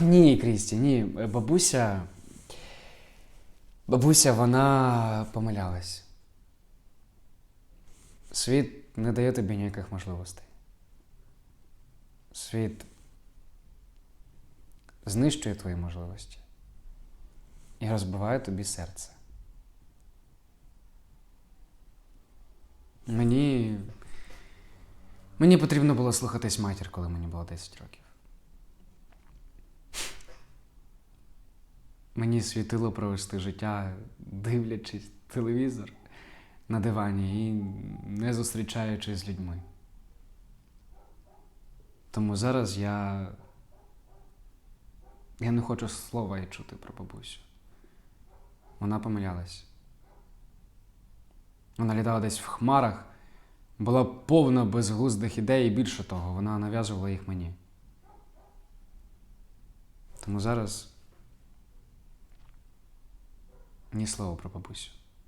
Ні, Крісті, ні. Бабуся. Бабуся, вона помилялась. Світ не дає тобі ніяких можливостей. Світ знищує твої можливості і розбиває тобі серце. Мені. Мені потрібно було слухатись матір, коли мені було 10 років. Мені світило провести життя, дивлячись телевізор на дивані і не зустрічаючись з людьми. Тому зараз я. Я не хочу слова й чути про бабусю. Вона помилялась. Вона літала десь в хмарах, була повна безглуздих ідей, і більше того, вона нав'язувала їх мені. Тому зараз ні слова про бабусю.